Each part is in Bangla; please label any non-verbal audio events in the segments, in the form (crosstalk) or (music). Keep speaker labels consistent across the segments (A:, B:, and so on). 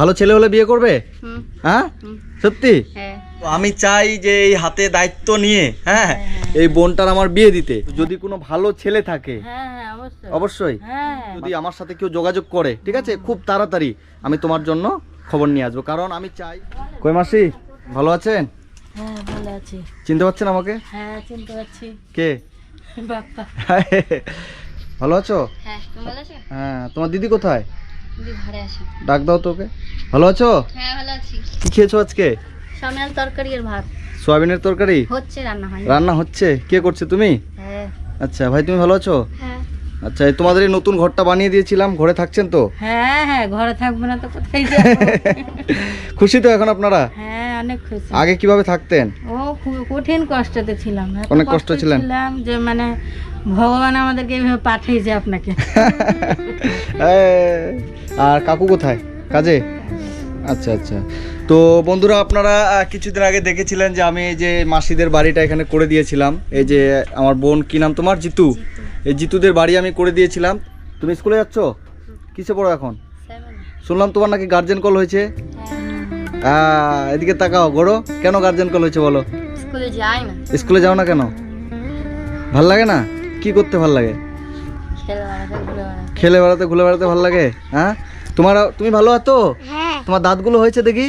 A: ভালো ছেলে হলে বিয়ে করবে? হ্যাঁ? সত্যি?
B: হ্যাঁ।
A: আমি চাই যে এই হাতে দায়িত্ব নিয়ে হ্যাঁ? এই বোনটার আমার বিয়ে দিতে। যদি কোনো ভালো ছেলে থাকে
B: হ্যাঁ হ্যাঁ অবশ্যই।
A: অবশ্যই।
B: হ্যাঁ।
A: যদি আমার সাথে কেউ যোগাযোগ করে ঠিক আছে? খুব তাড়াতাড়ি আমি তোমার জন্য খবর নিয়ে আসব। কারণ আমি চাই কই মাসি ভালো আছেন?
B: হ্যাঁ ভালো আছি।
A: চিনতে পারছেন আমাকে?
B: হ্যাঁ
A: কে? (laughs) ভালো আছো?
B: হ্যাঁ তুমি ভালো আছো?
A: হ্যাঁ তোমার দিদি কোথায়? ডাক দাও তোকে। ভালো আছো?
B: হ্যাঁ ভালো আছি।
A: কি খেয়েছো আজকে?
B: সামনের তরকারি আর ভাত।
A: সোয়াবিনের তরকারি?
B: হচ্ছে রান্না হয়
A: রান্না হচ্ছে? কে করছে তুমি?
B: হ্যাঁ।
A: আচ্ছা ভাই তুমি ভালো আছো?
B: হ্যাঁ।
A: আচ্ছা এই তোমাদের এই নতুন ঘরটা বানিয়ে দিয়েছিলাম ঘরে থাকছেন তো?
B: হ্যাঁ হ্যাঁ ঘরে থাকব না তো কোথায় (laughs) যাব?
A: খুশি তো এখন আপনারা?
B: হ্যাঁ অনেক
A: আগে কীভাবে থাকতেন?
B: ও খুব কঠিন কষ্টতে ছিলাম।
A: অনেক কষ্ট ছিলেন?
B: ছিলাম যে মানে ভগবান আমাদেরকে এইভাবে পাঠিয়েছে আপনাকে। (laughs)
A: আর কাকু কোথায়? কাজে? আচ্ছা আচ্ছা। তো বন্ধুরা আপনারা কিছুদিন আগে দেখেছিলেন যে আমি এই যে মাসিদের বাড়িটা এখানে করে দিয়েছিলাম। এই যে আমার বোন কি নাম তোমার? জিতু। এই জিতুদের বাড়ি আমি করে দিয়েছিলাম। তুমি স্কুলে যাচ্ছ? কিসে পড়ো এখন? শুনলাম তোমার নাকি গার্জেন কল হয়েছে। আহ, এদিকে তাকাও গড়ো কেন গার্জেন কল হয়েছে বলো?
B: স্কুলে যাই না।
A: স্কুলে যাও না কেন? ভালো লাগে না? কি করতে ভালো লাগে?
B: খেলে বেড়াতে ঘুরে বেড়াতে।
A: ভালো লাগে? হ্যাঁ? তোমার তুমি ভালো আছো?
B: হ্যাঁ।
A: তোমার দাঁতগুলো হয়েছে দেখি?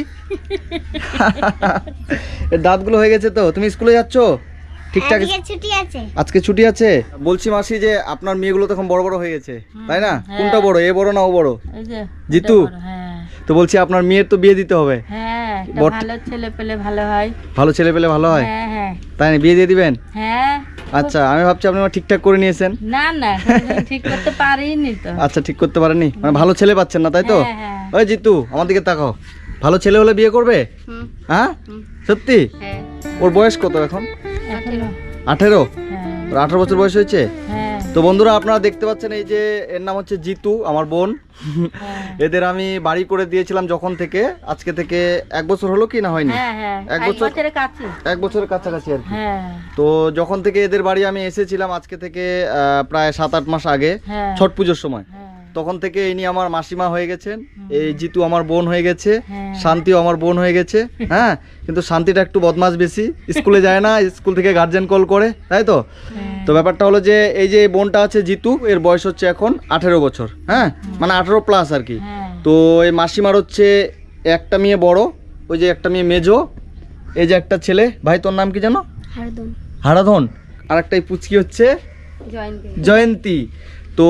A: এর দাঁতগুলো হয়ে গেছে তো। তুমি স্কুলে যাচ্ছ? ঠিকঠাক আজকে ছুটি আছে। বলছি মাসি যে আপনার মেয়েগুলো তখন বড় বড় হয়ে গেছে। তাই না?
B: হ্যাঁ।
A: কোনটা বড়? এ বড় না ও বড়?
B: এই যে
A: জিতু? তো বলছি আপনার মেয়ের তো বিয়ে দিতে হবে।
B: হ্যাঁ ভালো ছেলে পেলে ভালো হয়।
A: ভালো ছেলে পেলে ভালো হয়?
B: হ্যাঁ হ্যাঁ।
A: তাই না বিয়ে দিয়ে দিবেন?
B: হ্যাঁ।
A: আচ্ছা আমি ভাবছি আপনি আমার ঠিকঠাক করে নিয়েছেন।
B: না না ঠিক করতে পারিনি তো।
A: আচ্ছা ঠিক করতে পারেননি? মানে ভালো ছেলে পাচ্ছেন না তাই তো?
B: হ্যাঁ, হ্যাঁ।
A: ওই জিতু আমার দিকে তাকাও। ভালো ছেলে হলে বিয়ে করবে? হ্যাঁ? সত্যি?
B: হ্যাঁ।
A: ওর বয়স কত এখন? আঠেরো?
B: হ্যাঁ।
A: ওর আঠারো বছর বয়স হয়েছে?
B: হ্যাঁ।
A: তো বন্ধুরা আপনারা দেখতে পাচ্ছেন এই যে এর নাম হচ্ছে জিতু আমার বোন।
B: হ্যাঁ।
A: এদের আমি বাড়ি করে দিয়েছিলাম যখন থেকে। আজকে থেকে এক বছর হলো কি না হয়নি?
B: হ্যাঁ হ্যাঁ।
A: এক
B: এক
A: বছর-
B: বছরের
A: এক বছরের কাছাকাছি আর কি। তো যখন থেকে এদের বাড়ি আমি এসেছিলাম আজকে থেকে প্রায় সাত আট মাস আগে ছট পুজোর সময়। তখন থেকে ইনি আমার মাসিমা হয়ে গেছেন। এই জিতু আমার বোন হয়ে গেছে। শান্তিও আমার বোন হয়ে গেছে। হ্যাঁ? কিন্তু শান্তিটা একটু বদমাস বেশি। স্কুলে যায় না স্কুল থেকে গার্জেন কল করে তাই তো। তো ব্যাপারটা হলো যে এই যে বোনটা আছে জিতু এর বয়স হচ্ছে এখন আঠেরো বছর হ্যাঁ? মানে আঠেরো প্লাস আর কি।
B: হ্যাঁ।
A: তো এই মাসিমার হচ্ছে একটা মেয়ে বড় ওই যে একটা মেয়ে মেজো এই যে একটা ছেলে। ভাই তোর নাম কি জানো? হারাধন। আর একটা এই পুচকি হচ্ছে জয়ন্তী। তো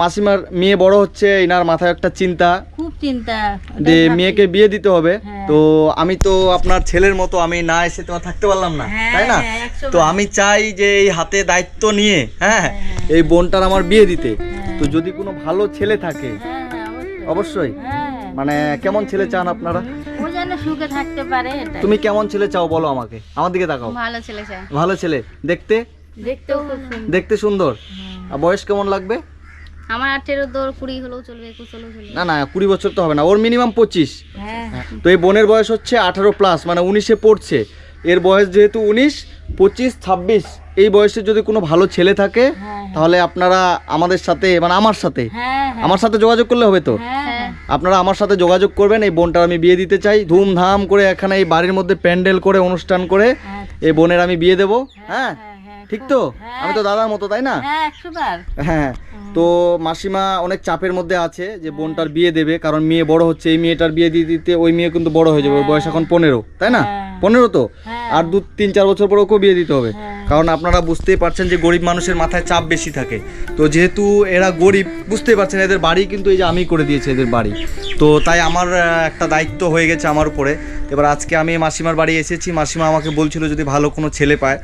A: মাসিমার মেয়ে বড় হচ্ছে এনার মাথায় একটা চিন্তা।
B: খুব চিন্তা
A: যে মেয়েকে বিয়ে দিতে হবে।
B: হ্যাঁ।
A: তো আমি তো আপনার ছেলের মতো আমি না এসে তোমার থাকতে পারলাম না
B: হ্যাঁ,
A: তাই না?
B: হ্যাঁ,
A: তো আমি চাই যে এই হাতে দায়িত্ব নিয়ে হ্যাঁ এই বোনটার আমার বিয়ে দিতে। তো যদি কোনো ভালো ছেলে থাকে
B: অবশ্যই।
A: মানে কেমন ছেলে চান আপনারা?
B: সুখে থাকতে পারে
A: তুমি কেমন ছেলে চাও বলো আমাকে আমার দিকে তাকাও।
B: ভালো ছেলে চাই।
A: ভালো ছেলে দেখতে?
B: দেখতেও
A: দেখতে সুন্দর। আর বয়স কেমন লাগবে?
B: আমার আঠেরো দৌড় কুড়ি হলেও চলবে একুশ হলেও চলবে।
A: না না কুড়ি বছর তো হবে না ওর মিনিমাম পঁচিশ।
B: হ্যাঁ।
A: তো এই বোনের বয়স হচ্ছে আঠারো প্লাস মানে উনিশে পড়ছে। এর বয়স যেহেতু উনিশ পঁচিশ ছাব্বিশ এই বয়সে যদি কোনো ভালো ছেলে থাকে
B: হ্যাঁ
A: তাহলে আপনারা আমাদের সাথে মানে আমার সাথে
B: হ্যাঁ হ্যাঁ।
A: আমার সাথে যোগাযোগ করলে হবে তো?
B: হ্যাঁ
A: আপনারা আমার সাথে যোগাযোগ করবেন এই বোনটার আমি বিয়ে দিতে চাই। ধুমধাম করে এখানে এই বাড়ির মধ্যে প্যান্ডেল করে অনুষ্ঠান করে
B: হ্যাঁ
A: এই বোনের আমি বিয়ে দেবো হ্যাঁ
B: হ্যাঁ? হ্যাঁ।
A: ঠিক তো?
B: হ্যাঁ।
A: আমি তো দাদার মতো তাই না?
B: হ্যাঁ বার
A: হ্যাঁ তো মাসিমা অনেক চাপের মধ্যে আছে যে বোনটার বিয়ে দেবে কারণ মেয়ে বড় হচ্ছে এই মেয়েটার বিয়ে দিয়ে দিতে ওই মেয়ে কিন্তু বড় হয়ে যাবে বয়স এখন পনেরো তাই না?
B: হ্যাঁ।
A: পনেরো তো?
B: হ্যাঁ।
A: আর দু তিন চার বছর পর ওকেও বিয়ে দিতে হবে।
B: হ্যাঁ।
A: কারণ আপনারা বুঝতেই পারছেন যে গরিব মানুষের মাথায় চাপ বেশি থাকে। তো যেহেতু এরা গরিব বুঝতেই পারছেন এদের বাড়ি কিন্তু এই যে আমি করে দিয়েছি এদের বাড়ি। তো তাই আমার একটা দায়িত্ব হয়ে গেছে আমার উপরে। এবার আজকে আমি মাসিমার বাড়ি এসেছি। মাসিমা আমাকে বলছিল যদি ভালো কোনো ছেলে পায়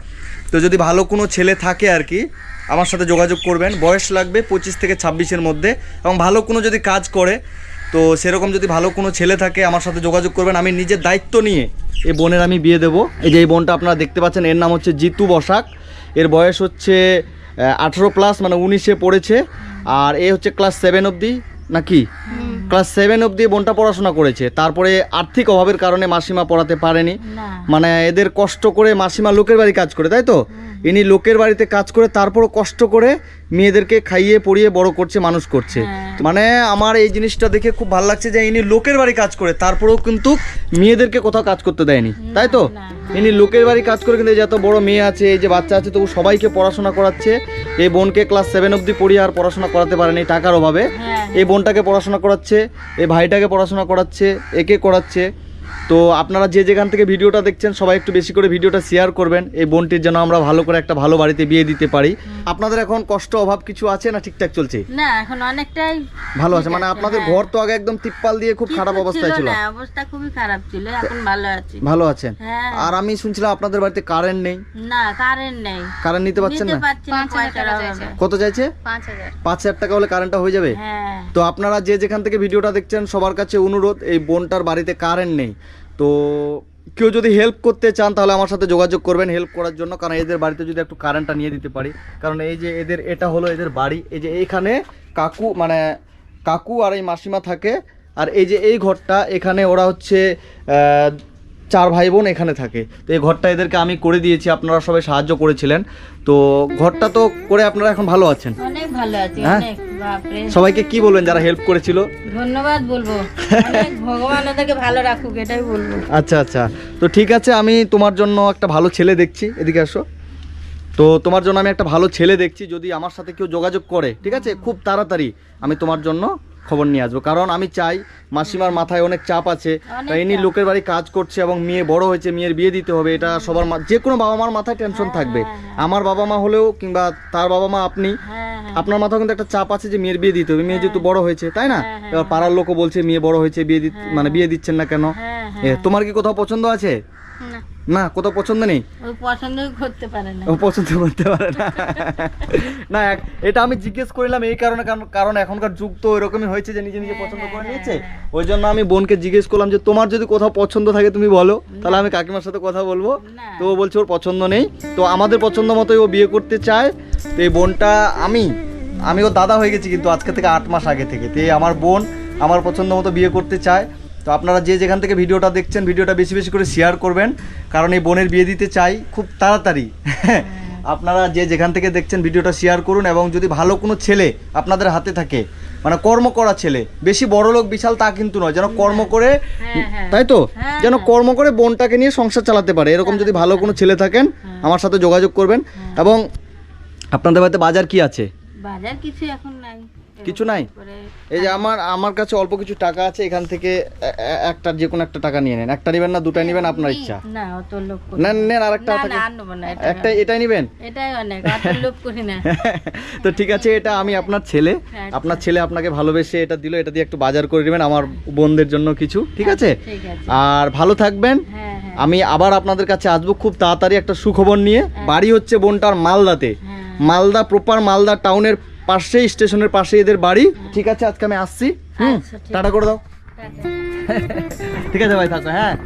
A: তো যদি ভালো কোনো ছেলে থাকে আর কি, আমার সাথে যোগাযোগ করবেন। বয়স লাগবে পঁচিশ থেকে ছাব্বিশের মধ্যে এবং ভালো কোনো যদি কাজ করে, তো সেরকম যদি ভালো কোনো ছেলে থাকে, আমার সাথে যোগাযোগ করবেন। আমি নিজের দায়িত্ব নিয়ে এই বোনের আমি বিয়ে দেবো। এই যে এই বোনটা আপনারা দেখতে পাচ্ছেন, এর নাম হচ্ছে জিতু বসাক। এর বয়স হচ্ছে আঠেরো প্লাস মানে উনিশে পড়েছে। আর এ হচ্ছে ক্লাস সেভেন অবধি, নাকি? ক্লাস সেভেন অবধি বোনটা পড়াশোনা করেছে। তারপরে আর্থিক অভাবের কারণে মাসিমা পড়াতে পারেনি। মানে এদের কষ্ট করে মাসিমা লোকের বাড়ি কাজ করে তাই তো? ইনি লোকের বাড়িতে কাজ করে তারপরও কষ্ট করে মেয়েদেরকে খাইয়ে পড়িয়ে বড় করছে মানুষ করছে।
B: হ্যাঁ।
A: মানে আমার এই জিনিসটা দেখে খুব ভালো লাগছে যে ইনি লোকের বাড়ি কাজ করে তারপরেও কিন্তু মেয়েদেরকে কোথাও কাজ করতে দেয়নি তাই তো। ইনি লোকের বাড়ি কাজ করে কিন্তু এই যে বড় মেয়ে আছে এই যে বাচ্চা আছে তবু সবাইকে পড়াশোনা করাচ্ছে। এই বোনকে ক্লাস সেভেন অবধি পড়িয়ে আর পড়াশোনা করাতে পারেনি টাকার অভাবে।
B: হ্যাঁ।
A: এই বোনটাকে পড়াশোনা করাচ্ছে এই ভাইটাকে পড়াশোনা করাচ্ছে একে করাচ্ছে। তো আপনারা যে যেখান থেকে ভিডিওটা দেখছেন সবাই একটু বেশি করে ভিডিওটা শেয়ার করবেন। এই বোনটির যেন আমরা ভালো করে একটা ভালো বাড়িতে বিয়ে দিতে পারি। আপনাদের এখন কষ্ট অভাব কিছু আছে না ঠিকঠাক চলছে?
B: না এখন অনেকটাই
A: ভালো আছে। মানে আপনাদের ঘর তো আগে একদম তিপ্পাল দিয়ে খুব খারাপ অবস্থায় ছিল
B: না অবস্থা খুবই খারাপ ছিল এখন ভালো আছি।
A: ভালো আছেন?
B: হ্যাঁ।
A: আর আমি শুনছিলাম আপনাদের বাড়িতে কারেন্ট নেই।
B: না কারেন্ট নেই।
A: কারেন্ট নিতে পারছেন
B: নিতে
A: না?
B: না
A: কত চাইছে?
B: পাঁচ হাজার।
A: পাঁচ হাজার টাকা হলে কারেন্টটা হয়ে যাবে?
B: হ্যাঁ।
A: তো আপনারা যে যেখান থেকে ভিডিওটা দেখছেন সবার কাছে অনুরোধ এই বোনটার বাড়িতে কারেন্ট নেই। তো কেউ যদি হেল্প করতে চান তাহলে আমার সাথে যোগাযোগ করবেন হেল্প করার জন্য। কারণ এদের বাড়িতে যদি একটু কারেন্টটা নিয়ে দিতে পারি। কারণ এই যে এদের এটা হলো এদের বাড়ি। এই যে এইখানে কাকু মানে কাকু আর এই মাসিমা থাকে। আর এই যে এই ঘরটা এখানে ওরা হচ্ছে চার ভাই বোন এখানে থাকে। তো এই ঘরটা এদেরকে আমি করে দিয়েছি আপনারা সবাই সাহায্য করেছিলেন। তো ঘরটা তো করে আপনারা এখন ভালো আছেন?
B: অনেক ভালো আছি
A: হ্যাঁ? সবাইকে কি বলবেন যারা হেল্প করেছিল?
B: ধন্যবাদ বলব। ভগবান ওদেরকে ভালো রাখুক এটাই বলব।
A: আচ্ছা আচ্ছা। তো ঠিক আছে আমি তোমার জন্য একটা ভালো ছেলে দেখছি। এদিকে আসো। তো তোমার জন্য আমি একটা ভালো ছেলে দেখছি যদি আমার সাথে কেউ যোগাযোগ করে ঠিক আছে? খুব তাড়াতাড়ি আমি তোমার জন্য খবর নিয়ে আসব। কারণ আমি চাই মাসিমার মাথায় অনেক চাপ আছে তাই ইনি লোকের বাড়ি কাজ করছে এবং মেয়ে বড় হয়েছে মেয়ের বিয়ে দিতে হবে এটা সবার যে কোনো বাবা মার মাথায় টেনশন থাকবে। আমার বাবা মা হলেও কিংবা তার বাবা মা আপনি
B: হ্যাঁ হ্যাঁ।
A: আপনার মাথায় কিন্তু একটা চাপ আছে যে মেয়ের বিয়ে দিতে হবে। মেয়ে যেহেতু বড় হয়েছে তাই না?
B: হ্যাঁ, হ্যাঁ,
A: এবার পাড়ার লোকও বলছে মেয়ে বড় হয়েছে বিয়ে মানে বিয়ে দিচ্ছেন না কেন?
B: হ্যাঁ হ্যাঁ।
A: তোমার কি কোথাও পছন্দ আছে?
B: না
A: কোথাও পছন্দ নেই?
B: ওই পছন্দই করতে পারে না।
A: ও পছন্দ করতে পারে না। না এটা আমি জিজ্ঞেস করলাম এই কারণে কারণ- কারণ এখনকার যুগ তো এরকমই হয়েছে যে নিজে নিজে পছন্দ করে নিয়েছে। ওই জন্য আমি বোনকে জিজ্ঞেস করলাম যে তোমার যদি কোথাও পছন্দ থাকে তুমি বলো তাহলে আমি কাকিমার সাথে কথা বলব। তো ও বলছে ওর পছন্দ নেই। তো আমাদের পছন্দ মতোই ও বিয়ে করতে চায়। তো এই বোনটা আমি আমি ওর দাদা হয়ে গেছি কিন্তু আজকে থেকে আট মাস আগে থেকে। তো এই আমার বোন আমার পছন্দ মতো বিয়ে করতে চায়। তো আপনারা যে যেখান থেকে ভিডিওটা দেখছেন ভিডিওটা বেশি বেশি করে শেয়ার করবেন কারণ এই বোনের বিয়ে দিতে চাই খুব তাড়াতাড়ি। আপনারা যে যেখান থেকে দেখছেন ভিডিওটা শেয়ার করুন এবং যদি ভালো কোনো ছেলে আপনাদের হাতে থাকে মানে কর্ম করা ছেলে বেশি বড় লোক বিশাল তা কিন্তু নয় যেন কর্ম করে
B: হ্যাঁ হ্যাঁ।
A: তাই তো?
B: হ্যাঁ,
A: যেন কর্ম করে বোনটাকে নিয়ে সংসার চালাতে পারে এরকম যদি ভালো কোনো ছেলে থাকেন আমার সাথে যোগাযোগ করবেন এবং আপনাদের বাড়িতে বাজার কি আছে?
B: বাজার কিছু এখন নাই।
A: কিছু নাই? এই যে আমার আমার কাছে অল্প কিছু টাকা আছে এখান থেকে একটা যে কোনো একটা টাকা নিয়ে নেন। একটা নেবেন না দুটা নেবেন আপনার ইচ্ছা।
B: না অত লোক করি
A: নেন আরেকটা
B: না না
A: একটা এটাই নেবেন?
B: এটাই অনেক অত লোক করি না। (laughs)
A: তো ঠিক আছে এটা আমি আপনার ছেলে।
B: হ্যাঁ,
A: আপনার ছেলে আপনাকে ভালোবেসে এটা দিল এটা দিয়ে একটু বাজার করে নেবেন আমার বোনদের জন্য কিছু ঠিক আছে? আর ভালো থাকবেন।
B: হ্যাঁ হ্যাঁ।
A: আমি আবার আপনাদের কাছে আসব খুব তাড়াতাড়ি একটা সুখবর নিয়ে। বাড়ি হচ্ছে বোনটার মালদাতে।
B: হ্যাঁ।
A: মালদা প্রপার মালদা টাউনের পাশে স্টেশনের পাশে এদের বাড়ি। ঠিক আছে আজকে আমি আসছি। হুম
B: আচ্ছা,
A: টাটা করে দাও। (laughs) ঠিক আছে ভাই থাকো হ্যাঁ।